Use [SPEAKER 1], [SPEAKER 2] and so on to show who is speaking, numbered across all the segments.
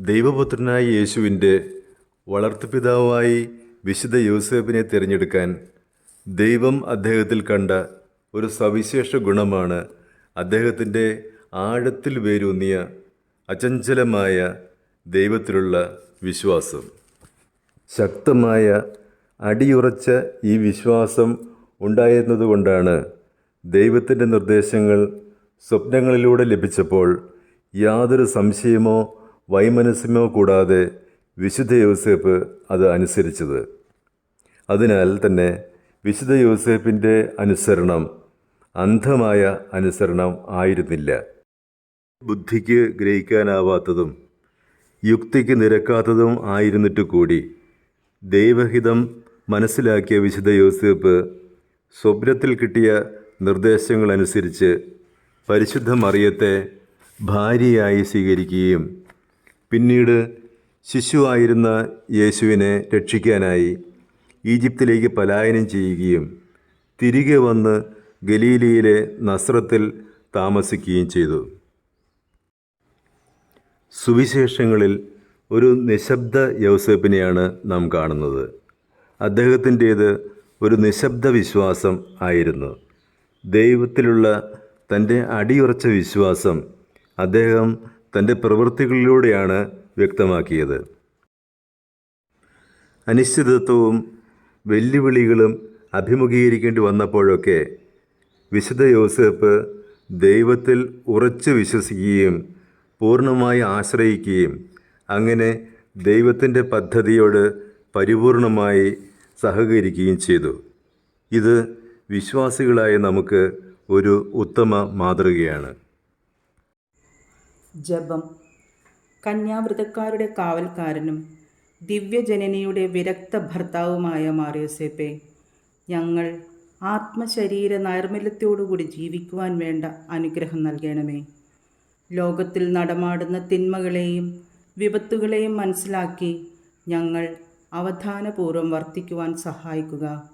[SPEAKER 1] ദൈവപുത്രനായ യേശുവിന്റെ വളർത്തുപിതാവായി വിശുദ്ധ യോസേഫിനെ തിരഞ്ഞെടുക്കാൻ ദൈവം അദ്ദേഹത്തിൽ കണ്ട ഒരു സവിശേഷ ഗുണമാണ് അദ്ദേഹത്തിന്റെ ആഴത്തിൽ വേരൂന്നിയ അചഞ്ചലമായ ദൈവത്തിലുള്ള വിശ്വാസം. ശക്തമായ അടിയുറച്ച ഈ വിശ്വാസം ഉണ്ടായിരുന്നതുകൊണ്ടാണ് ദൈവത്തിന്റെ നിർദ്ദേശങ്ങൾ സ്വപ്നങ്ങളിലൂടെ ലഭിച്ചപ്പോൾ യാതൊരു സംശയമോ വൈമനസ്യമോ കൂടാതെ വിശുദ്ധ യോസേപ്പ് അത് അനുസരിച്ചത്. അതിനാൽ തന്നെ വിശുദ്ധ യോസേപ്പിന്റെ അനുസരണം അന്ധമായ അനുസരണം ആയിരുന്നില്ല. ബുദ്ധിക്ക് ഗ്രഹിക്കാനാവാത്തതും യുക്തിക്ക് നിരക്കാത്തതും ആയിരുന്നിട്ട് കൂടി ദൈവഹിതം മനസ്സിലാക്കിയ വിശുദ്ധ യോസേപ്പ് സ്വപ്നത്തിൽ കിട്ടിയ നിർദ്ദേശങ്ങളനുസരിച്ച് പരിശുദ്ധ മറിയത്തെ ഭാര്യയായി സ്വീകരിക്കുകയും പിന്നീട് ശിശുവായിരുന്ന യേശുവിനെ രക്ഷിക്കാനായി ഈജിപ്തിലേക്ക് പലായനം ചെയ്യുകയും തിരികെ വന്ന് ഗലീലിയിലെ നസ്രത്തിൽ താമസിക്കുകയും ചെയ്തു. സുവിശേഷങ്ങളിൽ ഒരു നിശബ്ദ യൗസേപ്പിനെയാണ് നാം കാണുന്നത്. അദ്ദേഹത്തിന്റേത് ഒരു നിശബ്ദ വിശ്വാസം ആയിരുന്നു. ദൈവത്തിലുള്ള തന്റെ അടിയുറച്ച വിശ്വാസം അദ്ദേഹം തന്റെ പ്രവൃത്തികളിലൂടെയാണ് വ്യക്തമാക്കിയത്. അനിശ്ചിതത്വവും വെല്ലുവിളികളും അഭിമുഖീകരിക്കേണ്ടി വന്നപ്പോഴൊക്കെ വിശുദ്ധ യോസേപ്പ് ദൈവത്തിൽ ഉറച്ചു വിശ്വസിക്കുകയും പൂർണമായി ആശ്രയിക്കുകയും അങ്ങനെ ദൈവത്തിന്റെ പദ്ധതിയോട് പരിപൂർണമായി സഹകരിക്കുകയും ചെയ്തു. ഇത് വിശ്വാസികളായ നമുക്ക് ഒരു ഉത്തമ മാതൃകയാണ്.
[SPEAKER 2] ജപം. കന്യാവ്രതക്കാരുടെ കാവൽക്കാരനും ദിവ്യജനനിയുടെ വിരക്ത ഭർത്താവുമായ മാറിയോസേപ്പെ ഞങ്ങൾ ആത്മശരീര നൈർമല്യത്തോടുകൂടി ജീവിക്കുവാൻ വേണ്ട അനുഗ്രഹം നൽകണമേ. ലോകത്തിൽ നടമാടുന്ന തിന്മകളെയും വിപത്തുകളെയും മനസ്സിലാക്കി ഞങ്ങൾ അവധാനപൂർവം വർത്തിക്കുവാൻ സഹായിക്കുക.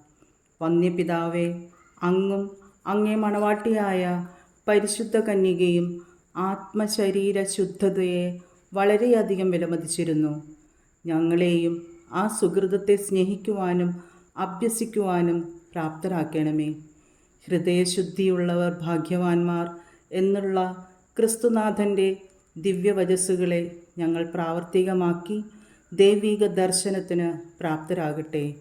[SPEAKER 2] വന്യപിതാവേ അങ്ങും അങ്ങേ മണവാട്ടിയായ പരിശുദ്ധ കന്യകയും ആത്മശരീര ശുദ്ധതയെ വളരെയധികം വിലമതിച്ചിരുന്നു. ഞങ്ങളെയും ആ സുഹൃതത്തെ സ്നേഹിക്കുവാനും അഭ്യസിക്കുവാനും പ്രാപ്തരാക്കണമേ. ഹൃദയശുദ്ധിയുള്ളവർ ഭാഗ്യവാന്മാർ എന്നുള്ള ക്രിസ്തുനാഥന്റെ ദിവ്യവചസ്സുകളെ ഞങ്ങൾ പ്രാവർത്തികമാക്കി ദൈവിക ദർശനത്തിന് പ്രാപ്തരാകട്ടെ.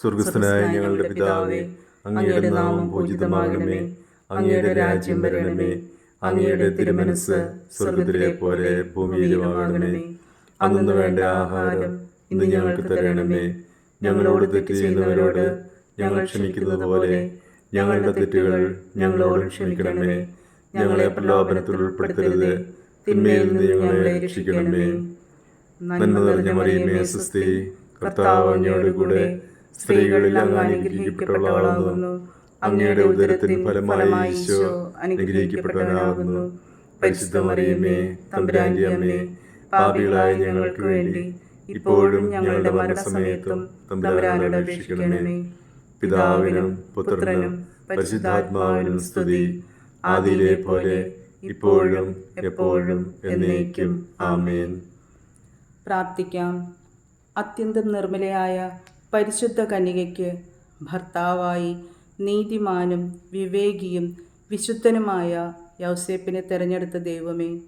[SPEAKER 1] സ്വർഗസ്ഥനായ ഞങ്ങളുടെ പിതാവേ അങ്ങയുടെ നാമം പൂജിതമാകണമേ. അങ്ങയുടെ രാജ്യം വരണമേ. അങ്ങയുടെ തിരുമനസ് സ്വർഗത്തിലെ പോലെ ഭൂമിയിലുമാകണമേ അന്നു വേണ്ട ആഹാരം ഇന്ന് ഞങ്ങൾക്ക് തരണമേ. ഞങ്ങളോട് തെറ്റ് ചെയ്യുന്നവരോട് ഞങ്ങൾ ക്ഷമിക്കുന്നത് പോലെ ഞങ്ങളുടെ തെറ്റുകൾ ഞങ്ങളോട് ക്ഷമിക്കണമേ. ഞങ്ങളെ പ്രലോഭനത്തിൽ ഉൾപ്പെടുത്തരുത്. തിന്മയിൽ നിന്ന് ഞങ്ങളെ രക്ഷിക്കണമേ. നന്മ നിറഞ്ഞ മറിയമേ സുസ്തി കർത്താവ് കൂടെ സ്ത്രീകളിൽ അങ്ങ് അനുഗ്രഹിക്കപ്പെട്ടവളാകുന്നു. അങ്ങയുടെ ഉദരത്തിന് ഫലമായി ഈശോ അനുഗ്രഹിക്കപ്പെട്ടവനാകുന്നു. പരിശുദ്ധ മറിയമേ തമ്പുരാന്റെ അമ്മേ പാപികളായ ഞങ്ങൾക്ക് വേണ്ടി ഇപ്പോഴും ഞങ്ങളുടെ മരണസമയത്തും തമ്പുരാനോട് അപേക്ഷിക്കണമേ. പിതാവിനും പുത്രനും പരിശുദ്ധാത്മാവിനും സ്തുതി. ആദിയിലെ പോലെ ഇപ്പോഴും എപ്പോഴും എന്നേക്കും. ആമേൻ.
[SPEAKER 2] പ്രാർത്ഥിക്കാം. അത്യന്തം നിർമ്മലയായ പരിശുദ്ധ കന്യകയ്ക്ക് ഭർത്താവായി നീതിമാനും വിവേകിയും വിശുദ്ധനുമായ യൗസേപ്പിനെ തിരഞ്ഞെടുത്ത ദൈവമേ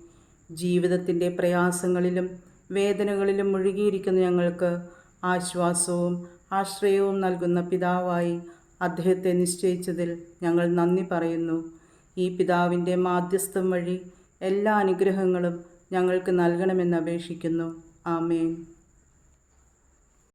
[SPEAKER 2] ജീവിതത്തിന്റെ പ്രയാസങ്ങളിലും വേദനകളിലും മുഴുകിയിരിക്കുന്ന ഞങ്ങൾക്ക് ആശ്വാസവും ആശ്രയവും നൽകുന്ന പിതാവായി അദ്ദേഹത്തെ നിശ്ചയിച്ചതിൽ ഞങ്ങൾ നന്ദി പറയുന്നു. ഈ പിതാവിന്റെ മാധ്യസ്ഥം വഴി എല്ലാ അനുഗ്രഹങ്ങളും ഞങ്ങൾക്ക് നൽകണമെന്ന് അപേക്ഷിക്കുന്നു. ആമേൻ.